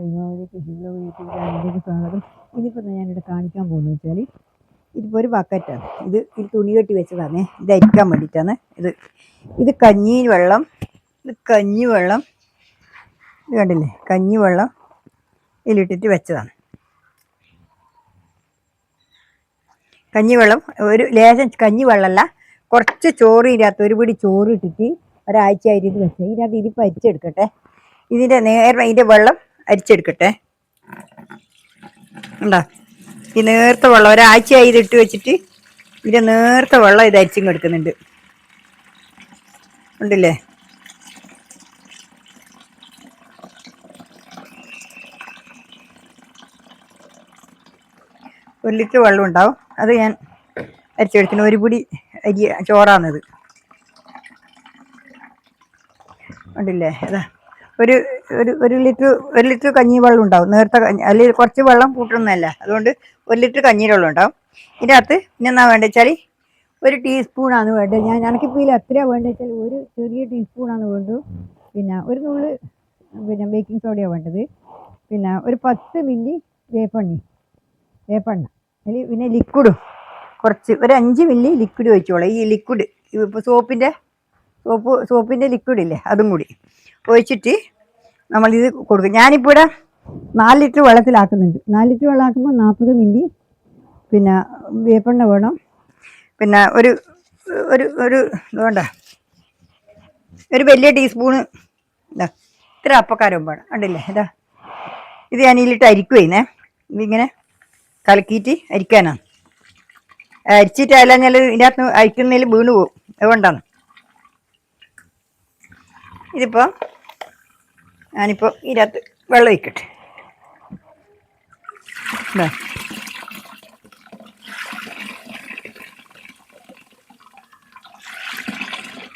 YouTube ചാനലിലേക്ക് സ്വാഗതം ഇതിപ്പോൾ ഞാനിവിടെ കാണിക്കാൻ പോകുന്നത് വെച്ചാൽ ഇതിപ്പോൾ ഒരു ബക്കറ്റാണ് ഇത് ഇത് തുണി കെട്ടി വെച്ചതാണ്. ഇത് അരിക്കാൻ വേണ്ടിയിട്ടാണ്. ഇത് ഇത് കഞ്ഞി വെള്ളം. ഇത് കഞ്ഞി വെള്ളം. ഇത് കണ്ടില്ലേ? കഞ്ഞി വെള്ളം ഇതിലിട്ടിട്ട് വെച്ചതാണ്. കഞ്ഞി വെള്ളം ഒരു ലേശം കഞ്ഞി വെള്ളമല്ല കുറച്ച് ചോറ് ഇല്ലാത്ത ഒരു പിടി ചോറ് ഇട്ടിട്ട് ഒരാഴ്ച ആയിട്ട് ഇത് വെച്ചത് ഇതിനകത്ത് ഇതിപ്പോൾ അരിച്ചെടുക്കട്ടെ. ഇതിന്റെ നേരെ ഇതിന്റെ വെള്ളം അരിച്ചെടുക്കട്ടെ. ഉണ്ടോ ഈ നേർത്ത വെള്ളം ഒരാഴ്ചയായി ഇതിട്ട് വെച്ചിട്ട് ഇതിന്റെ നേർത്ത വെള്ളം ഇത് അരിച്ചും എടുക്കുന്നുണ്ട്. ഉണ്ടല്ലേ? ഒരു ലിറ്റർ വെള്ളം ഉണ്ടാവും. അത് ഞാൻ അരിച്ചെടുക്കുന്നു ഒരു പിടി അരി ചോറാണത്. ഉണ്ടല്ലേ? അതാ. ഒരു ഒരു ഒരു ലിറ്റർ ഒരു ലിറ്റർ കഞ്ഞി വെള്ളം ഉണ്ടാവും. നേരത്തെ കഞ്ഞി അല്ലെങ്കിൽ കുറച്ച് വെള്ളം കൂട്ടുന്നതല്ല. അതുകൊണ്ട് ഒരു ലിറ്റർ കഞ്ഞി വെള്ളം ഉണ്ടാവും. ഇതിനകത്ത് പിന്നെ എന്നാ വേണ്ടത് വെച്ചാൽ ഒരു ടീസ്പൂണാണ് വേണ്ടത്. ഞാൻ എനിക്കിപ്പോൾ ഇതിൽ എത്രയാണ് വേണ്ടത് വെച്ചാൽ ഒരു ചെറിയ ടീസ്പൂണാണ് വേണ്ടത്. പിന്നെ ഒരു നുള്ള് പിന്നെ ബേക്കിംഗ് സോഡയാണ് വേണ്ടത്. പിന്നെ ഒരു പത്ത് മില്ലി വേപ്പെണ്ണി വേപ്പെണ്ണ. അതിൽ പിന്നെ ലിക്വിഡും. കുറച്ച് ഒരു അഞ്ച് മില്ലി ലിക്വിഡ് ഒഴിച്ചോളാം. ഈ ലിക്വിഡ് ഇപ്പോൾ സോപ്പിന്റെ സോപ്പ് സോപ്പിന്റെ ലിക്വിഡ് ഇല്ലേ അതും കൂടി. ഒഴിച്ചിട്ട് നമ്മളിത് കൊടുക്കും. ഞാനിപ്പോൾ ഇവിടെ നാല് ലിറ്റർ വെള്ളത്തിലാക്കുന്നുണ്ട്. നാല് ലിറ്റർ വെള്ളമാക്കുമ്പോൾ നാൽപ്പത് മില്ലി പിന്നെ വേപ്പെണ്ണ വേണം. പിന്നെ ഒരു ഒരു ഒരു വേണ്ട. ഒരു വലിയ ടീസ്പൂണ് ഇതാ ഇത്ര അപ്പക്കാരം വേണം. ഉണ്ടല്ലേ ഇതാ. ഇത് ഞാൻ ഇതിലിട്ട് അരിക്കുവേ ഇതിങ്ങനെ കലക്കിയിട്ട് അരിക്കാനാണ് അരിച്ചിട്ട് അല്ലാഞ്ഞാൽ ഇതിനകത്ത് അരിക്കുന്നതിൽ വീണ് പോകും അതുകൊണ്ടാണ്. ഇതിപ്പോൾ ഞാനിപ്പോൾ ഇതിനകത്ത് വെള്ളം ഒഴിക്കട്ടെ.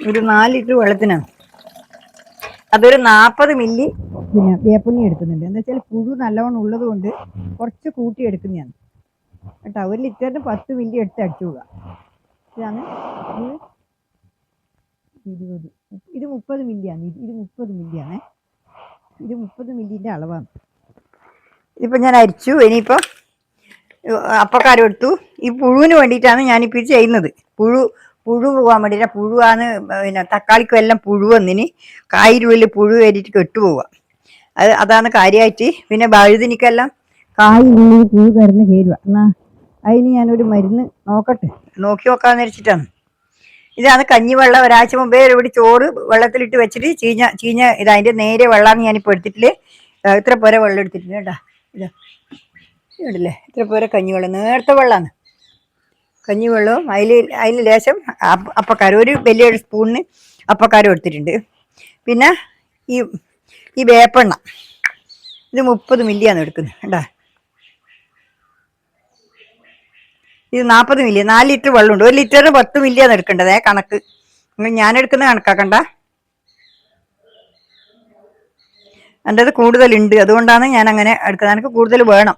ഒരു നാല് ലിറ്റർ വെള്ളത്തിനാണ് അതൊരു നാൽപ്പത് മില്ലി പിന്നെ വേപ്പുണ്ണി എടുക്കുന്നുണ്ട്. എന്താ വെച്ചാൽ പുഴു നല്ലവണ്ണം ഉള്ളത് കൊണ്ട് കുറച്ച് കൂട്ടി എടുക്കുന്നതാണ്. കേട്ടോ ഒരു ലിറ്ററിന് പത്ത് മില്ലി എടുത്ത് അടിച്ചു ഇത്. ഇരുപത്. ഇത് മുപ്പത് മില്ലിയാണ്. ഇത് മുപ്പത് മില്ലിയാണേ. ഇത് മുപ്പത് മില്ലിന്റെ അളവാണ്. ഇതിപ്പോൾ ഞാൻ അരിച്ചു ഇനിയിപ്പോൾ അപ്പക്കാരം എടുത്തു. ഈ പുഴുവിന് വേണ്ടിയിട്ടാണ് ഞാനിപ്പോൾ ഇത് ചെയ്യുന്നത്. പുഴു പുഴു പോകാൻ വേണ്ടിയിട്ട്. പുഴുവാണ് പിന്നെ തക്കാളിക്കും എല്ലാം പുഴു വന്നിന്. കായിരുള്ളിൽ പുഴു കയറ്റിട്ട് കെട്ടുപോവുക അത് അതാണ് കാര്യമായിട്ട് പിന്നെ വഴുതിനിക്കെല്ലാം കായുള്ളിൽ പുഴു കയറുന്ന കയറുക എന്നാ അതിന് ഞാനൊരു മരുന്ന് നോക്കട്ടെ. നോക്കി നോക്കാന്ന് വെച്ചിട്ടാണ് ഇതാണ് കഞ്ഞിവെള്ളം ഒരാഴ്ച മുമ്പേ ഇവിടെ ചോറ് വെള്ളത്തിലിട്ട് വെച്ചിട്ട് ചീഞ്ഞ ചീഞ്ഞ ഇത് അതിന്റെ നേരെ വെള്ളമാണ് ഞാനിപ്പോൾ എടുത്തിട്ടില്ല? ഇത്ര പോരെ വെള്ളം എടുത്തിട്ടുണ്ട് കേട്ടോ. ഇതാ. ഇടില്ലേ ഇത്ര പോരെ കഞ്ഞിവെള്ളം നേരത്തെ വെള്ളമാണ് കഞ്ഞിവെള്ളവും അതിൽ അതിൽ ലേശം അപ്പ അപ്പക്കാരം. ഒരു വലിയൊരു സ്പൂണിന് അപ്പക്കാരം എടുത്തിട്ടുണ്ട്. പിന്നെ ഈ ഈ വേപ്പെണ്ണ. ഇത് മുപ്പത് മില്ലിയാണ് എടുക്കുന്നത് കേട്ടോ. ഇത് നാൽപ്പത് മില്ലി നാല് ലിറ്റർ വെള്ളമുണ്ട്. ഒരു ലിറ്ററിന് പത്ത് മില്ലിയാണ് എടുക്കേണ്ടത് ഏ കണക്ക്. ഞാൻ എടുക്കുന്ന കണക്കാക്കണ്ട. എന്റെത് കൂടുതലുണ്ട്. അതുകൊണ്ടാണ് ഞാൻ അങ്ങനെ എടുക്കുന്നത്. എനിക്ക് കൂടുതൽ വേണം.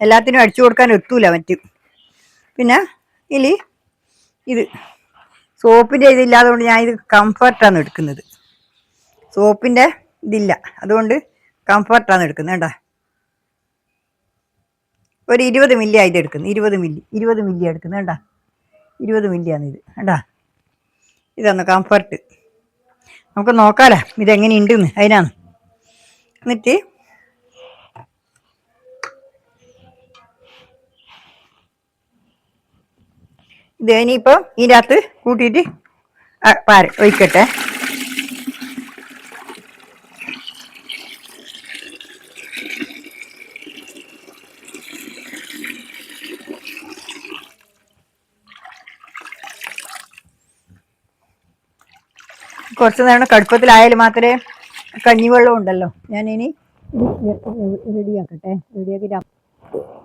എല്ലാത്തിനും അടിച്ചു കൊടുക്കാൻ എത്തൂല മറ്റ്. പിന്നെ ഇതിൽ ഇത് സോപ്പിന്റെ ഇതില്ലാത്തതുകൊണ്ട് ഞാൻ ഇത് കംഫർട്ടാണ് എടുക്കുന്നത്. സോപ്പിന്റെ ഇതില്ല. അതുകൊണ്ട് കംഫർട്ടാണ് എടുക്കുന്നത് കേട്ടോ ഒരു ഇരുപത് മില്ലി ആയിട്ട് എടുക്കുന്നു. ഇരുപത് മില്ലി ഇരുപത് മില്ലി എടുക്കുന്നു കേട്ടാ ഇരുപത് മില്ലിയാണ് ഇത് കേട്ടാ ഇതാണ് കംഫർട്ട് നമുക്ക് നോക്കാലോ ഇതെങ്ങനെ ഉണ്ടെന്ന് അതിനാണ്. എന്നിട്ട് ഇത് ഇനിയിപ്പോൾ ഇതിന്റെ അകത്ത് കൂട്ടിയിട്ട് പാര ഒഴിക്കട്ടെ. കുറച്ച് നേരം കടുപ്പത്തിലായാലും മാത്രമേ കഞ്ഞിവെള്ളം ഉണ്ടല്ലോ. ഞാനിനി ഇത് റെഡിയാക്കട്ടെ. റെഡിയാക്കിയിട്ട്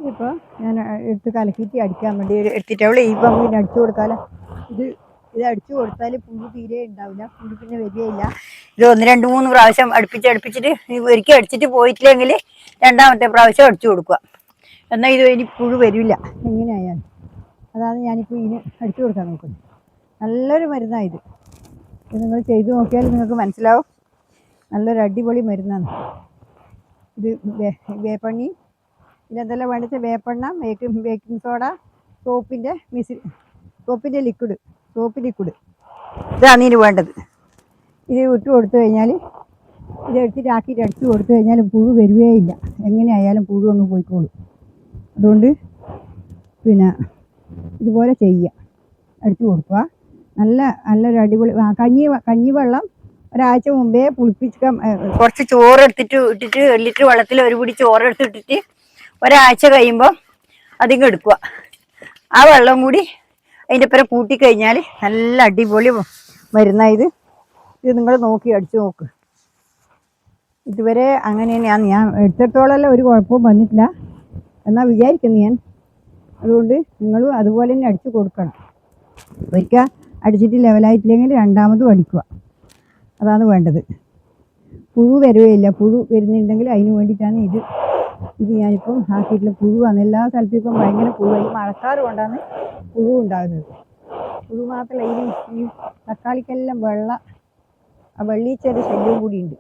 ഇപ്പോൾ ഞാൻ എടുത്ത് കലക്കിയിട്ട് അടിക്കാൻ വേണ്ടി എടുത്തിട്ട് അവൾ പിന്നെ അടിച്ചു കൊടുക്കാലോ. ഇത് ഇത് അടിച്ചു കൊടുത്താൽ പുഴു തീരെ ഉണ്ടാവില്ല. പുഴു പിന്നെ വരികയില്ല. ഇത് ഒന്ന് രണ്ട് മൂന്ന് പ്രാവശ്യം അടുപ്പിച്ച് അടുപ്പിച്ചിട്ട് ഈ ഒരിക്കൽ അടിച്ചിട്ട് പോയിട്ടില്ലെങ്കിൽ രണ്ടാമത്തെ പ്രാവശ്യം അടിച്ചു കൊടുക്കുക. എന്നാൽ ഇത് ഇനി പുഴു വരില്ല. എങ്ങനെയായാലും. അതാണ് ഞാനിപ്പോൾ ഇതിന് അടിച്ചു കൊടുക്കാൻ നോക്കുന്നത്. നല്ലൊരു മരുന്നാണ് ഇത്. നിങ്ങൾ ചെയ്തു നോക്കിയാൽ നിങ്ങൾക്ക് മനസ്സിലാവും. നല്ലൊരു അടിപൊളി മരുന്നാണ്. ഇത് വേപ്പണ്ണി. ഇതെന്തെല്ലാം വേണ്ടത് വേപ്പെണ്ണ ബേക്കിംഗ് ബേക്കിംഗ് സോഡ സോപ്പിന്റെ മിസി സോപ്പിന്റെ ലിക്വിഡ് സോപ്പ് ലിക്വിഡ് ഇതാണ് ഇതിന് വേണ്ടത്. ഇത് ഇട്ട് കൊടുത്തു കഴിഞ്ഞാൽ ഇത് എടുത്തിട്ട് ആക്കിയിട്ട് അടിച്ചു കൊടുത്തു കഴിഞ്ഞാൽ പുഴു വരുവേ ഇല്ല. എങ്ങനെയായാലും പുഴു അങ്ങ് പോയിക്കോളും. അതുകൊണ്ട് പിന്നെ ഇതുപോലെ ചെയ്യുക. അടിച്ചു കൊടുക്കുക. നല്ല നല്ലൊരു അടിപൊളി കഞ്ഞി കഞ്ഞിവെള്ളം ഒരാഴ്ച മുമ്പേ പുളിപ്പിച്ച് കുറച്ച് ചോറ് എടുത്തിട്ട് ഇട്ടിട്ട് ഒരു ലിറ്റർ വെള്ളത്തിൽ ഒരു പിടി ചോറ് എടുത്തിട്ടിട്ട് ഒരാഴ്ച കഴിയുമ്പോൾ അതിങ്ങ് എടുക്കുക. ആ വെള്ളം കൂടി അതിന്റെ ഒപ്പം കൂട്ടിക്കഴിഞ്ഞാൽ നല്ല അടിപൊളി മരുന്ന ഇത്. ഇത് നിങ്ങൾ നോക്കി അടിച്ചു നോക്ക്. ഇതുവരെ അങ്ങനെ തന്നെയാണ്. ഞാൻ എടുത്തിടത്തോളമെല്ലാം ഒരു കുഴപ്പവും വന്നിട്ടില്ല. എന്നാൽ വിചാരിക്കുന്നു ഞാൻ. അതുകൊണ്ട് നിങ്ങളും അതുപോലെ തന്നെ അടിച്ചു കൊടുക്കണം. ഒരിക്കൽ അടിച്ചിട്ട് ലെവലായിട്ടില്ലെങ്കിൽ രണ്ടാമതും അടിക്കുക അതാണ് വേണ്ടത്. പുഴു വരുകയില്ല പുഴു വരുന്നുണ്ടെങ്കിൽ അതിന് വേണ്ടിയിട്ടാണ് ഇത്. ഇത് ഞാനിപ്പം ആക്കിയിട്ടുള്ള പുഴുവാണ് എല്ലാ സ്ഥലത്തും ഇപ്പം ഭയങ്കര പുഴു. ഈ മഴക്കാർ കൊണ്ടാണ് പുഴു ഉണ്ടാകുന്നത്. പുഴു മാത്രമല്ല ഇതിന് ഈ തക്കാളിക്കെല്ലാം വെള്ള ആ വെള്ളീച്ചയുടെ ശല്യവും കൂടി ഉണ്ട്.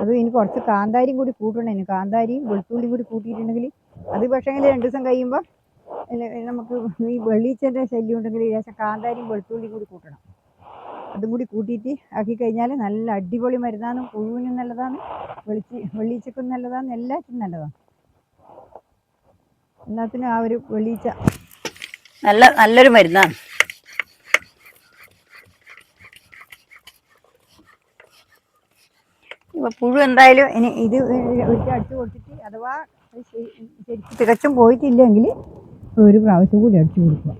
അത് ഇനി കുറച്ച് കാന്താരിയും കൂടി കൂട്ടണം. കാന്താരിയും വെളുത്തുള്ളിയും കൂടി കൂട്ടിയിട്ടുണ്ടെങ്കിൽ അത് പക്ഷേ രണ്ട് ദിവസം കഴിയുമ്പോൾ നമുക്ക് ഈ വെള്ളീച്ചന്റെ ശല്യം ഉണ്ടെങ്കിൽ ശേഷം കാന്താരിയും വെളുത്തുള്ളിയും കൂടി കൂട്ടണം. അതും കൂടി കൂട്ടിയിട്ട് ആക്കി കഴിഞ്ഞാൽ നല്ല അടിപൊളി മരുന്നാണ്. പുഴുവിനും നല്ലതാണ്. വെളിച്ചി വെള്ളീച്ചക്കും നല്ലതാണ്. എല്ലാത്തിനും നല്ലതാണ്. എല്ലാത്തിനും ആ ഒരു വെള്ളീച്ച നല്ല നല്ലൊരു മരുന്നാണ്. ഇപ്പൊ പുഴു എന്തായാലും ഇനി ഇത് ഒരിക്കൽ അടിച്ചു കൊടുത്തിട്ട് അഥവാ ശരിക്കും തികച്ചും പോയിട്ടില്ലെങ്കിൽ ഒരു പ്രാവശ്യം കൂടി അടിച്ചു കൊടുക്കുക.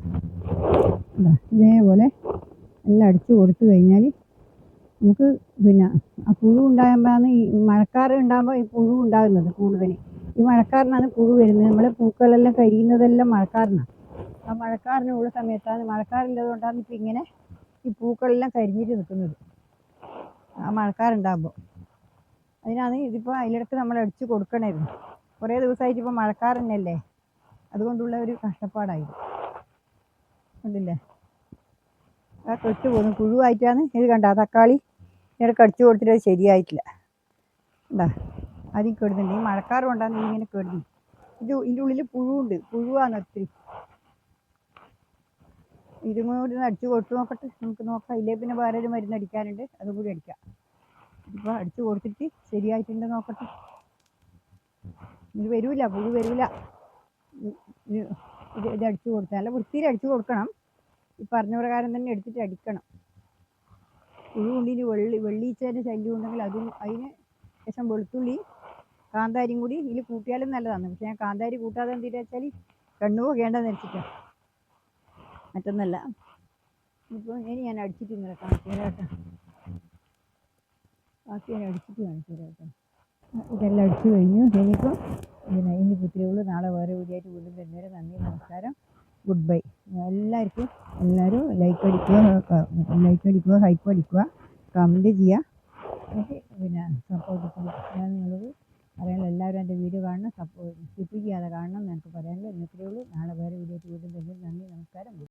ഇതേപോലെ എല്ലാം അടിച്ചു കൊടുത്തു കഴിഞ്ഞാൽ നമുക്ക് പിന്നെ ആ പുഴു ഉണ്ടാകുമ്പോഴാണ് ഈ മഴക്കാറ് ഉണ്ടാകുമ്പോൾ ഈ പുഴു ഉണ്ടാകുന്നത് കൂടുതൽ. ഈ മഴക്കാരനാണ് പുഴു വരുന്നത്. നമ്മളെ പൂക്കളെല്ലാം കരിയുന്നതെല്ലാം മഴക്കാരനാണ്. ആ മഴക്കാരനുള്ള സമയത്താണ് മഴക്കാറില്ലാതുകൊണ്ടാണ് ഇപ്പം ഇങ്ങനെ ഈ പൂക്കളെല്ലാം കരിഞ്ഞിട്ട് നിൽക്കുന്നത്. ആ മഴക്കാറുണ്ടാകുമ്പോൾ അതിനാണ് ഇതിപ്പോൾ അതിലിടക്ക് നമ്മൾ അടിച്ചു കൊടുക്കണമായിരുന്നു കുറേ ദിവസമായിട്ട് ഇപ്പോൾ മഴക്കാർ തന്നെയല്ലേ? അതുകൊണ്ടുള്ള ഒരു കഷ്ടപ്പാടായി കണ്ടില്ലേ? ആ കെട്ട് പോകുന്നു പുഴുവായിട്ടാണ് ഇത് കണ്ട തക്കാളി ഇങ്ങനെ കടിച്ചു കൊടുത്തിട്ട് ശരിയായിട്ടില്ല. എന്താ ആദ്യം കെടുന്നുണ്ട്. ഈ മഴക്കാർ കൊണ്ടാണ് ഇങ്ങനെ കെടുന്നു. ഇത് ഇതിന്റെ ഉള്ളിൽ പുഴുവുണ്ട്. പുഴുവാണ് ഒത്തിരി. ഇതും കൂടി അടിച്ചു കൊടുത്തു നോക്കട്ടെ. നമുക്ക് നോക്കാം. ഇല്ലേ പിന്നെ വേറെ ഒരു മരുന്ന് അടിക്കാനുണ്ട്. അതും കൂടി അടിക്കാം. ഇപ്പോൾ അടിച്ചു കൊടുത്തിട്ട് ശരിയായിട്ടുണ്ട് നോക്കട്ടെ. ഇത് വരൂല. പുഴു വരൂല. ഇത് അടിച്ചു കൊടുത്താൽ നല്ല വൃത്തിയിൽ അടിച്ചു കൊടുക്കണം. ഈ പറഞ്ഞ പ്രകാരം തന്നെ എടുത്തിട്ട് അടിക്കണം. ഉണ്ടിന് വെള്ളി വെള്ളീച്ചേന്റെ ശല്യം ഉണ്ടെങ്കിൽ അതും അതിന് ശേഷം വെളുത്തുള്ളി കാന്താരിയും കൂടി ഇതിൽ കൂട്ടിയാലും നല്ലതാണ്. പക്ഷേ ഞാൻ കാന്താരി കൂട്ടാതെ എന്തിനാ വെച്ചാൽ കണ്ണു പോകേണ്ടെന്ന് വെച്ചിട്ടാണ് മറ്റൊന്നല്ല. ഇപ്പോൾ ഇനി ഞാൻ അടിച്ചിട്ട് കേട്ടോ ബാക്കി ഞാൻ അടിച്ചിട്ട് കാണിച്ചു തരാം കേട്ടോ ഇതെല്ലാം അടിച്ചു കഴിഞ്ഞു. ഇനിയിപ്പോൾ പിന്നെ ഇനി പുത്തിരിയുള്ളൂ നാളെ വേറെ വീഡിയോയായിട്ട് വീണ്ടും വരുന്നവരെ നന്ദി നമസ്കാരം. ഗുഡ് ബൈ എല്ലാവർക്കും എല്ലാവരും ലൈക്ക് അടിക്കുക ലൈക്ക് അടിക്കുക ഹൈപ്പ് അടിക്കുക കമന്റ് ചെയ്യുക. എന്നിട്ട് പിന്നെ സപ്പോർട്ട് ഞാൻ നിങ്ങളോട് പറയാനുള്ള എല്ലാവരും എന്റെ വീഡിയോ കാണണം സപ്പോർട്ട് സ്കിപ്പ് ചെയ്യാതെ കാണണം എന്ന് എനിക്ക് പറയാനുള്ളൂ. ഇന്നത്രയേ ഉള്ളൂ. നാളെ വേറെ വീഡിയോ ആയിട്ട് വീണ്ടും വരുന്നത് നന്ദി നമസ്കാരം.